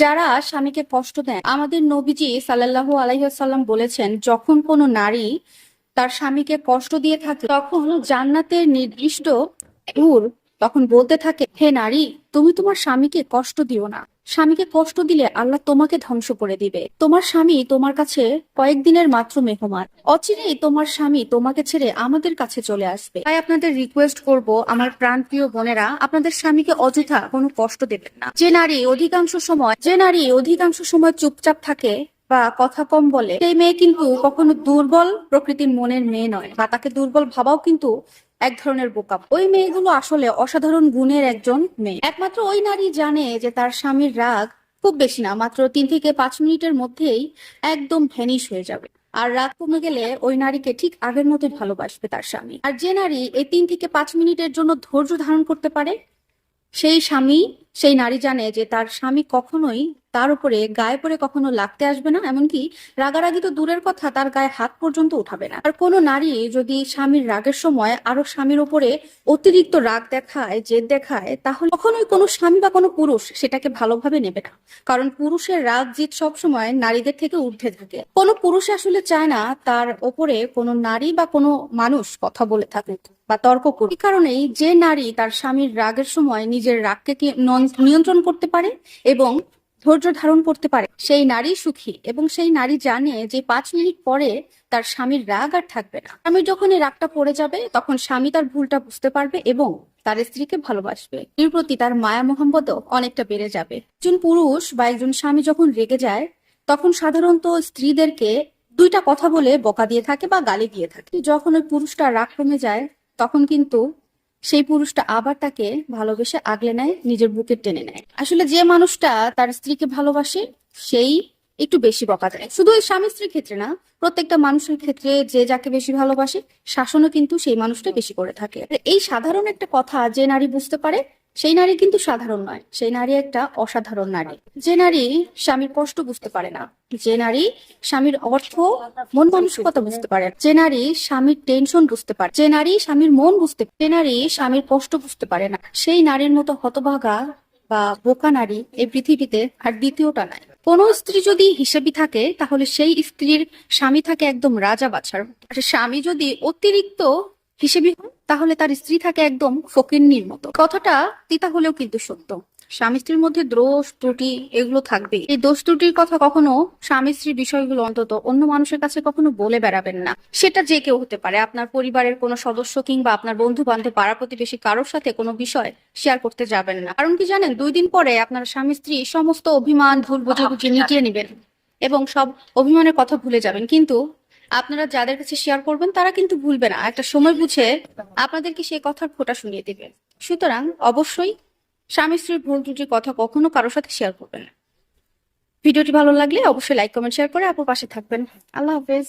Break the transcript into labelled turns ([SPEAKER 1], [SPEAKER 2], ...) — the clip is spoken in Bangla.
[SPEAKER 1] যারা স্বামীকে কষ্ট দেন, আমাদের নবীজি সাল্লাহ আলাইসাল্লাম বলেছেন, যখন কোনো নারী তার স্বামীকে কষ্ট দিয়ে থাকে, তখন জান্নাতের নির্দিষ্ট তখন বলতে থাকে, হে নারী, তুমি তোমার স্বামীকে কষ্ট দিও না। স্বামীকে কষ্ট দিলে আল্লাহ তোমাকে ধ্বংস করে দিবে। তোমার স্বামী তোমার কাছে কয়েকদিনের মাত্র মেহমান। অচিরেই তোমার স্বামী তোমাকে ছেড়ে আমাদের কাছে চলে আসবে। তাই আপনাদের রিকোয়েস্ট করব, আমার প্রাণপ্রিয় বোনেরা, আপনাদের স্বামীকে অযথা কোনো কষ্ট দেবেন না। যে নারী অধিকাংশ সময় যে নারী অধিকাংশ সময় চুপচাপ থাকে বা কথা কম বলে, সেই মেয়ে কিন্তু কখনো দুর্বল প্রকৃতির মনের মেয়ে নয় বা তাকে দুর্বল ভাবাও কিন্তু এক ধরনের বোকা। ওই মেয়েগুলো আসলে অসাধারণ গুণের একজন মেয়ে। একমাত্র ওই নারী জানে যে তার স্বামীর রাগ খুব বেশি না, মাত্র তিন থেকে পাঁচ মিনিটের মধ্যেই একদম ভ্যানিশ হয়ে যাবে। আর রাগ কমে গেলে ওই নারীকে ঠিক আগের মতোই ভালোবাসবে তার স্বামী। আর যে নারী এই তিন থেকে পাঁচ মিনিটের জন্য ধৈর্য ধারণ করতে পারে, সেই স্বামী, সেই নারী জানে যে তার স্বামী কখনোই তার উপরে গায়ে পরে কখনো লাগতে আসবে না, এমনকি রাগারাগি তো দূরের কথা, তার গায়ে হাত পর্যন্ত উঠাবে না। আর কোনো নারী যদি স্বামীর রাগের সময় আরও স্বামীর উপরে অতিরিক্ত রাগ দেখায়, জেদ দেখায়, তাহলে কখনোই কোনো স্বামী বা কোনো পুরুষ সেটাকে ভালোভাবে নেবে না। কারণ পুরুষের রাগ জিত সবসময় নারীদের থেকে ঊর্ধ্বে থাকে। কোনো পুরুষ আসলে চায় না তার ওপরে কোনো নারী বা কোনো মানুষ কথা বলে থাকে বা তর্ক এই কারণেই যে নারী তার স্বামীর রাগের সময় নিজের রাগকে নিয়ন্ত্রণ করতে পারে এবং ধৈর্য ধারণ করতে পারে। সেই নারী সুখী এবং সেই নারী জানে যে পাঁচ মিনিট পরে তার স্বামীর রাগ আর থাকবে না। স্বামীর যখন এই রাগটা পড়ে যাবে, তখন স্বামী তার ভুলটা বুঝতে পারবে এবং তার স্ত্রীকে ভালোবাসবে। এর প্রতি তার মায়া মোহাম্মদও অনেকটা বেড়ে যাবে। একজন পুরুষ বা একজন স্বামী যখন রেগে যায়, তখন সাধারণত স্ত্রীদেরকে দুইটা কথা বলে বকা দিয়ে থাকে বা গালি দিয়ে থাকে। যখন ওই পুরুষটা রাগ কমে যায়, তখন কিন্তু সেই পুরুষটা আবার তাকে ভালোবেসে আগলে নেয়, নিজের বুকে টেনে নেয়। আসলে যে মানুষটা তার স্ত্রীকে ভালোবাসে, সেই একটু বেশি বকা দেয়। শুধু স্বামী স্ত্রীর ক্ষেত্রে না, প্রত্যেকটা মানুষের ক্ষেত্রে যে যাকে বেশি ভালোবাসে, শাসনও কিন্তু সেই মানুষটা বেশি করে থাকে। এই সাধারণ একটা কথা যে নারী বুঝতে পারে সেই নারী কিন্তু সাধারণ নয়। সেই নারী একটা অসাধারণ নারী। যে নারী স্বামীর কষ্ট বুঝতে পারে না, যে নারী স্বামীর অর্থ, মন মানসিকতা বুঝতে পারে যে নারী স্বামীর টেনশন বুঝতে পারে, যে নারী স্বামীর মন বুঝতে, যে নারী স্বামীর কষ্ট বুঝতে পারে না, সেই নারীর মতো হতভাগা বা বোকা নারী এই পৃথিবীতে আর দ্বিতীয়টা নাই। কোন স্ত্রী যদি হিসেবি থাকে, তাহলে সেই স্ত্রীর স্বামী থাকে একদম রাজা বাছার স্বামী যদি অতিরিক্ত হিসেবি হয় তাহলে তার স্ত্রী থাকে একদম ফকিন্নির মতো। কথাটা তিতা হলেও কিন্তু সত্য। স্বামী স্ত্রীর মধ্যে দোষ, ত্রুটি এগুলো থাকবে। এই দোষ, ত্রুটির কথা কখনো স্বামী স্ত্রীর বিষয়গুলো অন্তত অন্য মানুষের কাছে কখনো বলে বেড়াবেন না। সেটা যে কেউ হতে পারে। আপনার পরিবারের কোনো সদস্য কিংবা আপনার বন্ধু বান্ধব পাড়া প্রতিবেশী কারোর সাথে কোনো বিষয় শেয়ার করতে যাবেন না। কারণ কি জানেন? দুই দিন পরে আপনার স্বামী স্ত্রী সমস্ত অভিমান, ভুল বোঝাবুঝি মিটিয়ে নেবেন এবং সব অভিমানের কথা ভুলে যাবেন। কিন্তু আপনারা যাদের কাছে শেয়ার করবেন, তারা কিন্তু ভুলবে না। একটা সময় বুঝে আপনাদেরকে সেই কথার ফোটা শুনিয়ে দেবে। সুতরাং অবশ্যই স্বামী স্ত্রীর ভুল ত্রুটির কথা কখনো কারোর সাথে শেয়ার করবেন ভিডিওটি ভালো লাগলে অবশ্যই লাইক কমেন্ট শেয়ার করে আপনার পাশে থাকবেন। আল্লাহ হাফেজ।